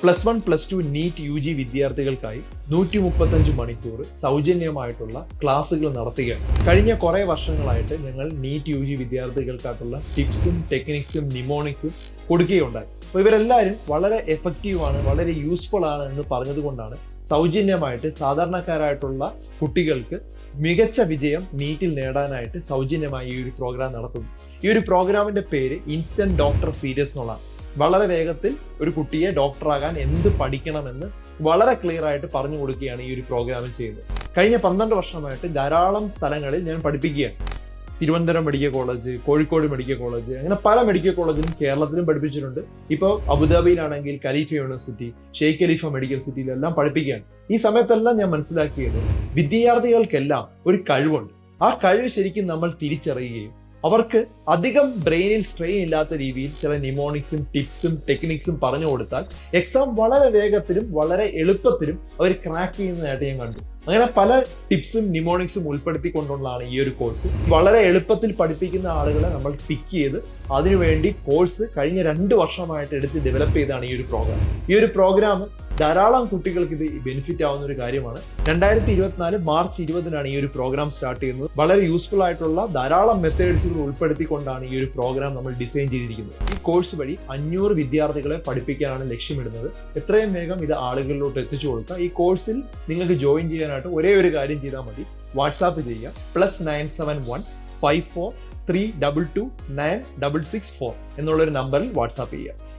Plus one plus two NEET U G വിദ്യാർത്ഥികൾക്കായി നൂറ്റി മുപ്പത്തഞ്ച് മണിക്കൂർ സൗജന്യമായിട്ടുള്ള ക്ലാസ്സുകൾ നടത്തുകയാണ്. കഴിഞ്ഞ കുറേ വർഷങ്ങളായിട്ട് ഞങ്ങൾ നീറ്റ് യു ജി വിദ്യാർത്ഥികൾക്കായിട്ടുള്ള ടിപ്സും ടെക്നിക്സും നിമോണിക്സും കൊടുക്കുകയുണ്ടായി. അപ്പോൾ ഇവരെല്ലാവരും വളരെ എഫക്റ്റീവ് ആണ് വളരെ യൂസ്ഫുൾ ആണ് എന്ന് പറഞ്ഞതുകൊണ്ടാണ് സൗജന്യമായിട്ട് സാധാരണക്കാരായിട്ടുള്ള കുട്ടികൾക്ക് മികച്ച വിജയം നീറ്റിൽ നേടാനായിട്ട് സൗജന്യമായി ഈ ഒരു പ്രോഗ്രാം നടത്തുന്നു ഈ ഒരു പ്രോഗ്രാമിന്റെ പേര് ഇൻസ്റ്റന്റ് ഡോക്ടർ സീരിയസ് എന്നുള്ളതാണ്. വളരെ വേഗത്തിൽ ഒരു കുട്ടിയെ ഡോക്ടറാകാൻ എന്ത് പഠിക്കണമെന്ന് വളരെ ക്ലിയർ ആയിട്ട് പറഞ്ഞു കൊടുക്കുകയാണ് ഈ ഒരു പ്രോഗ്രാമിൽ ചെയ്യുന്നത്. കഴിഞ്ഞ പന്ത്രണ്ട് വർഷമായിട്ട് ധാരാളം സ്ഥലങ്ങളിൽ ഞാൻ പഠിപ്പിക്കുകയാണ്. Thiruvananthapuram medical college Kozhikode medical college അങ്ങനെ പല മെഡിക്കൽ കോളേജിലും കേരളത്തിലും പഠിപ്പിച്ചിട്ടുണ്ട്. ഇപ്പോൾ അബുദാബിയിലാണെങ്കിൽ Khalifa university Sheikh Khalifa medical സിറ്റിയിലെല്ലാം പഠിപ്പിക്കുകയാണ്. ഈ സമയത്തെല്ലാം ഞാൻ മനസ്സിലാക്കിയത് വിദ്യാർത്ഥികൾക്കെല്ലാം ഒരു കഴിവുണ്ട്. ആ കഴിവ് ശരിക്കും നമ്മൾ തിരിച്ചറിയുകയും അവർക്ക് അധികം ബ്രെയിനിൽ സ്ട്രെയിൻ ഇല്ലാത്ത രീതിയിൽ ചില നിമോണിക്സും ടിപ്സും ടെക്നിക്സും പറഞ്ഞു കൊടുത്താൽ എക്സാം വളരെ വേഗത്തിലും വളരെ എളുപ്പത്തിലും അവർ ക്രാക്ക് ചെയ്യുന്നതായിട്ട് ഞാൻ കണ്ടു. അങ്ങനെ പല ടിപ്സും നിമോണിക്സും ഉൾപ്പെടുത്തിക്കൊണ്ടുള്ളതാണ് ഈ ഒരു കോഴ്സ് വളരെ എളുപ്പത്തിൽ പഠിപ്പിക്കുന്ന ആളുകളെ നമ്മൾ പിക്ക് ചെയ്ത് അതിനുവേണ്ടി കോഴ്സ് കഴിഞ്ഞ രണ്ട് വർഷമായിട്ട് എടുത്ത് ഡെവലപ്പ് ചെയ്താണ് ഈ ഒരു പ്രോഗ്രാം ഈ ഒരു പ്രോഗ്രാം ധാരാളം കുട്ടികൾക്ക് ഇത് ബെനിഫിറ്റ് ആവുന്ന ഒരു കാര്യമാണ്. രണ്ടായിരത്തി ഇരുപത്തിനാല് മാർച്ച് ഇരുപതിനാണ് ഈ ഒരു പ്രോഗ്രാം സ്റ്റാർട്ട് ചെയ്യുന്നത്. വളരെ യൂസ്ഫുൾ ആയിട്ടുള്ള ധാരാളം മെത്തേഡ്സുകൾ ഉൾപ്പെടുത്തിക്കൊണ്ടാണ് ഈ ഒരു പ്രോഗ്രാം നമ്മൾ ഡിസൈൻ ചെയ്തിരിക്കുന്നത്. ഈ കോഴ്സ് വഴി അഞ്ഞൂറ് വിദ്യാർത്ഥികളെ പഠിപ്പിക്കാനാണ് ലക്ഷ്യമിടുന്നത്. എത്രയും വേഗം ഇത് ആളുകളിലോട്ട് എത്തിച്ചു കൊടുക്കുക. ഈ കോഴ്സിൽ നിങ്ങൾക്ക് ജോയിൻ ചെയ്യാനായിട്ട് ഒരേ ഒരു കാര്യം ചെയ്താൽ മതി. വാട്സാപ്പ് ചെയ്യുക. Plus nine seven one five four three double two nine double six four എന്നുള്ളൊരു നമ്പറിൽ വാട്സാപ്പ് ചെയ്യുക.